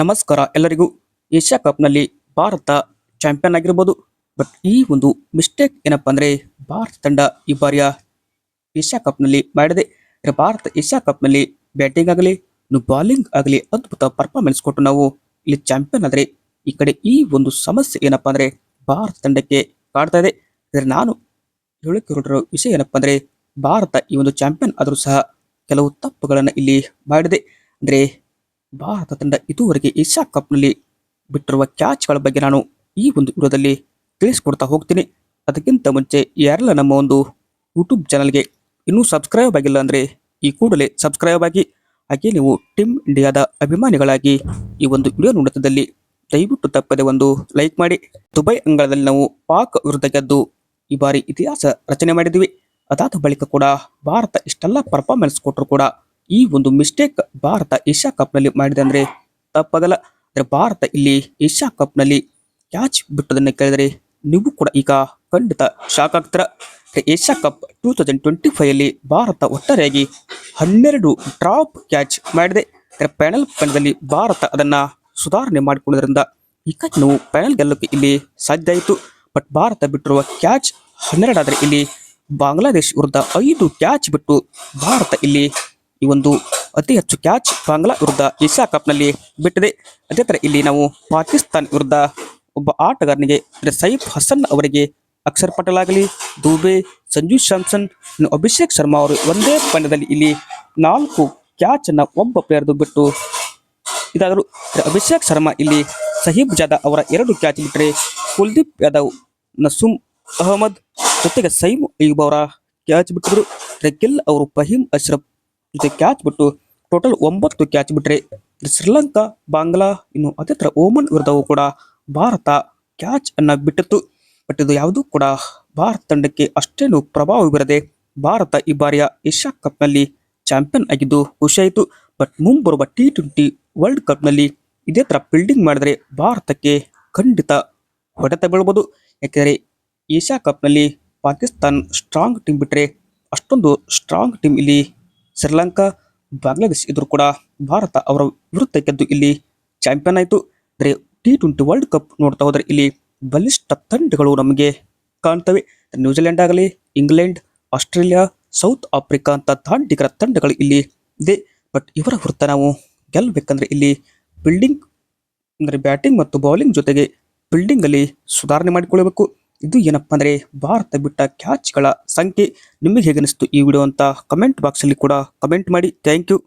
ನಮಸ್ಕಾರ ಎಲ್ಲರಿಗೂ. ಏಷ್ಯಾ ಕಪ್ನಲ್ಲಿ ಭಾರತ ಚಾಂಪಿಯನ್ ಆಗಿರ್ಬೋದು. ಬಟ್ ಈ ಒಂದು ಮಿಸ್ಟೇಕ್ ಏನಪ್ಪ ಅಂದರೆ ಭಾರತ ತಂಡ ಈ ಬಾರಿಯ ಏಷ್ಯಾ ಕಪ್ನಲ್ಲಿ ಮಾಡಿದೆ. ಭಾರತ ಏಷ್ಯಾ ಕಪ್ನಲ್ಲಿ ಬ್ಯಾಟಿಂಗ್ ಆಗಲಿ ಬಾಲಿಂಗ್ ಆಗಲಿ ಅದ್ಭುತ ಪರ್ಫಾರ್ಮೆನ್ಸ್ ಕೊಟ್ಟು ನಾವು ಇಲ್ಲಿ ಚಾಂಪಿಯನ್ ಆದ್ರೆ ಈ ಕಡೆ ಈ ಒಂದು ಸಮಸ್ಯೆ ಏನಪ್ಪ ಅಂದರೆ ಭಾರತ ತಂಡಕ್ಕೆ ಕಾಡ್ತಾ ಇದೆ. ಅಂದ್ರೆ ನಾನು ಹೇಳಕ್ಕೆ ಹೊರಟಿರೋ ವಿಷಯ ಏನಪ್ಪ ಅಂದರೆ ಭಾರತ ಈ ಒಂದು ಚಾಂಪಿಯನ್ ಆದರೂ ಸಹ ಕೆಲವು ತಪ್ಪುಗಳನ್ನು ಇಲ್ಲಿ ಮಾಡಿದೆ. ಅಂದ್ರೆ ಭಾರತ ತಂಡ ಇದುವರೆಗೆ ಏಷ್ಯಾ ಕಪ್ನಲ್ಲಿ ಬಿಟ್ಟಿರುವ ಕ್ಯಾಚ್ಗಳ ಬಗ್ಗೆ ನಾನು ಈ ಒಂದು ವಿಡಿಯೋದಲ್ಲಿ ತಿಳಿಸ್ಕೊಡ್ತಾ ಹೋಗ್ತೀನಿ. ಅದಕ್ಕಿಂತ ಮುಂಚೆ ಯಾರೆಲ್ಲ ನಮ್ಮ ಒಂದು ಯೂಟ್ಯೂಬ್ ಚಾನಲ್ಗೆ ಇನ್ನೂ ಸಬ್ಸ್ಕ್ರೈಬ್ ಆಗಿಲ್ಲ ಅಂದರೆ ಈ ಕೂಡಲೇ ಸಬ್ಸ್ಕ್ರೈಬ್ ಆಗಿ, ಹಾಗೆ ನೀವು ಟೀಮ್ ಇಂಡಿಯಾದ ಅಭಿಮಾನಿಗಳಾಗಿ ಈ ಒಂದು ವಿಡಿಯೋ ನೋಡುತ್ತದಲ್ಲಿ ದಯವಿಟ್ಟು ತಪ್ಪದೆ ಒಂದು ಲೈಕ್ ಮಾಡಿ. ದುಬೈ ಅಂಗಳದಲ್ಲಿ ನಾವು ಪಾಕ್ ವಿರುದ್ಧ ಗೆದ್ದು ಈ ಬಾರಿ ಇತಿಹಾಸ ರಚನೆ ಮಾಡಿದ್ವಿ ಅದಾದ ಬಳಿಕ ಕೂಡ ಭಾರತ ಇಷ್ಟೆಲ್ಲ ಪರ್ಫಾರ್ಮೆನ್ಸ್ ಕೊಟ್ಟರು ಕೂಡ ಈ ಒಂದು ಮಿಸ್ಟೇಕ್ ಭಾರತ ಏಷ್ಯಾ ಕಪ್ನಲ್ಲಿ ಮಾಡಿದೆ ಅಂದರೆ ತಪ್ಪಾಗಲ್ಲ ಅಂದರೆ ಭಾರತ ಇಲ್ಲಿ ಏಷ್ಯಾ ಕಪ್ನಲ್ಲಿ ಕ್ಯಾಚ್ ಬಿಟ್ಟದನ್ನು ಕೇಳಿದರೆ ನೀವು ಕೂಡ ಈಗ ಖಂಡಿತ shock ಆಗ್ತೀರ. Asia cup two thousand twenty five ಅಲ್ಲಿ ಭಾರತ ಒಟ್ಟಾರೆಯಾಗಿ ಹನ್ನೆರಡು ಡ್ರಾಪ್ ಕ್ಯಾಚ್ ಮಾಡಿದೆ. ಅಂದರೆ ಪ್ಯಾನಲ್ ಪಂದ್ಯದಲ್ಲಿ ಭಾರತ ಅದನ್ನ ಸುಧಾರಣೆ ಮಾಡಿಕೊಳ್ಳೋದ್ರಿಂದ ಈಗ ನಾವು ಪ್ಯಾನಲ್ ಗೆಲ್ಲೋಕೆ ಇಲ್ಲಿ ಸಾಧ್ಯ ಆಯಿತು. ಬಟ್ ಭಾರತ ಬಿಟ್ಟಿರುವ ಕ್ಯಾಚ್ ಹನ್ನೆರಡಾದರೆ ಇಲ್ಲಿ ಬಾಂಗ್ಲಾದೇಶ್ ವಿರುದ್ಧ ಐದು ಕ್ಯಾಚ್ ಬಿಟ್ಟು ಭಾರತ ಇಲ್ಲಿ ಈ ಒಂದು ಅತಿ ಹೆಚ್ಚು ಕ್ಯಾಚ್ ಬಾಂಗ್ಲಾ ವಿರುದ್ಧ ಏಷ್ಯಾ ಕಪ್ನಲ್ಲಿ ಬಿಟ್ಟಿದೆ. ಅದೇ ಥರ ಇಲ್ಲಿ ನಾವು ಪಾಕಿಸ್ತಾನ್ ವಿರುದ್ಧ ಒಬ್ಬ ಆಟಗಾರನಿಗೆ ಸೈಫ್ ಹಸನ್ ಅವರಿಗೆ ಅಕ್ಷರ್ ಪಟೇಲ್ ಆಗಲಿ, ದೂಬೆ, ಸಂಜು ಸ್ಯಾಮ್ಸನ್ ಅಭಿಷೇಕ್ ಶರ್ಮಾ ಅವರು ಒಂದೇ ಪಂದ್ಯದಲ್ಲಿ ಇಲ್ಲಿ ನಾಲ್ಕು ಕ್ಯಾಚ್ ಅನ್ನ ಒಬ್ಬ ಪ್ಲೇಯರ್ದು ಬಿಟ್ಟು ಇದಾದರೂ. ಅಭಿಷೇಕ್ ಶರ್ಮಾ ಇಲ್ಲಿ ಸಹೀಬ್ ಜಾದವ್ ಅವರ ಎರಡು ಕ್ಯಾಚ್ ಬಿಟ್ಟರೆ ಕುಲ್ದೀಪ್ ಯಾದವ್ ನಸೂಮ್ ಅಹಮದ್ ಜೊತೆಗೆ ಸೈಮ್ ಅಯ್ಯೂಬ್ ಅವರ ಕ್ಯಾಚ್ ಬಿಟ್ಟಿದ್ರು. ರೆಕಿಲ್ ಅವರು ಫಹೀಮ್ ಅಶ್ರಫ್ ಜೊತೆ ಕ್ಯಾಚ್ ಬಿಟ್ಟು ಟೋಟಲ್ ಒಂಬತ್ತು ಕ್ಯಾಚ್ ಬಿಟ್ಟರೆ ಶ್ರೀಲಂಕಾ, ಬಾಂಗ್ಲಾ, ಇನ್ನು ಅದೇ ಥರ ಓಮನ್ ವಿರುದ್ಧವೂ ಕೂಡ ಭಾರತ ಕ್ಯಾಚ್ ಅನ್ನ ಬಿಟ್ಟಿತ್ತು. ಬಟ್ ಇದು ಯಾವುದೂ ಕೂಡ ಭಾರತ ತಂಡಕ್ಕೆ ಅಷ್ಟೇನು ಪ್ರಭಾವ ಬೀರದೆ ಭಾರತ ಈ ಬಾರಿಯ ಏಷ್ಯಾ ಕಪ್ನಲ್ಲಿ ಚಾಂಪಿಯನ್ ಆಗಿದ್ದು ಖುಷಿಯಾಯಿತು. ಬಟ್ ಮುಂಬರುವ ಟಿ ಟ್ವೆಂಟಿ ವರ್ಲ್ಡ್ ಕಪ್ನಲ್ಲಿ ಇದೇ ಥರ ಫೀಲ್ಡಿಂಗ್ ಮಾಡಿದರೆ ಭಾರತಕ್ಕೆ ಖಂಡಿತ ಹೊಡೆತ ಬೀಳ್ಬೋದು. ಯಾಕೆಂದರೆ ಏಷ್ಯಾ ಕಪ್ನಲ್ಲಿ ಪಾಕಿಸ್ತಾನ್ ಸ್ಟ್ರಾಂಗ್ ಟೀಮ್ ಬಿಟ್ಟರೆ ಅಷ್ಟೊಂದು ಸ್ಟ್ರಾಂಗ್ ಟೀಮ್ ಇಲ್ಲಿ ಶ್ರೀಲಂಕಾ, ಬಾಂಗ್ಲಾದೇಶ್ ಇದ್ರು ಕೂಡ ಭಾರತ ಅವರ ವಿರುದ್ಧ ಗೆದ್ದು ಇಲ್ಲಿ ಚಾಂಪಿಯನ್ ಆಯಿತು. ಅಂದರೆ ಟಿ ಟ್ವೆಂಟಿ ವರ್ಲ್ಡ್ ಕಪ್ ನೋಡ್ತಾ ಹೋದರೆ ಇಲ್ಲಿ ಬಲಿಷ್ಠ ತಂಡಗಳು ನಮಗೆ ಕಾಣ್ತವೆ. ನ್ಯೂಜಿಲೆಂಡ್ ಆಗಲಿ, ಇಂಗ್ಲೆಂಡ್, ಆಸ್ಟ್ರೇಲಿಯಾ, ಸೌತ್ ಆಫ್ರಿಕಾ ಅಂತ ದಾಂಡಿಗರ ತಂಡಗಳು ಇಲ್ಲಿ ಇದೆ. ಬಟ್ ಇವರ ವೃತ್ತ ನಾವು ಗೆಲ್ಲಬೇಕಂದ್ರೆ ಇಲ್ಲಿ ಬಿಲ್ಡಿಂಗ್ ಅಂದರೆ ಬ್ಯಾಟಿಂಗ್ ಮತ್ತು ಬೌಲಿಂಗ್ ಜೊತೆಗೆ ಬಿಲ್ಡಿಂಗಲ್ಲಿ ಸುಧಾರಣೆ ಮಾಡಿಕೊಳ್ಳಬೇಕು. ಇದು ಏನಪ್ಪಾ ಅಂದರೆ ಭಾರತ ಬಿಟ್ಟ ಕ್ಯಾಚ್ಗಳ ಸಂಖ್ಯೆ. ನಿಮಗೆ ಹೇಗನಿಸ್ತು ಈ ವಿಡಿಯೋ ಅಂತ ಕಮೆಂಟ್ ಬಾಕ್ಸ್ ಅಲ್ಲಿ ಕೂಡ ಕಮೆಂಟ್ ಮಾಡಿ. Thank you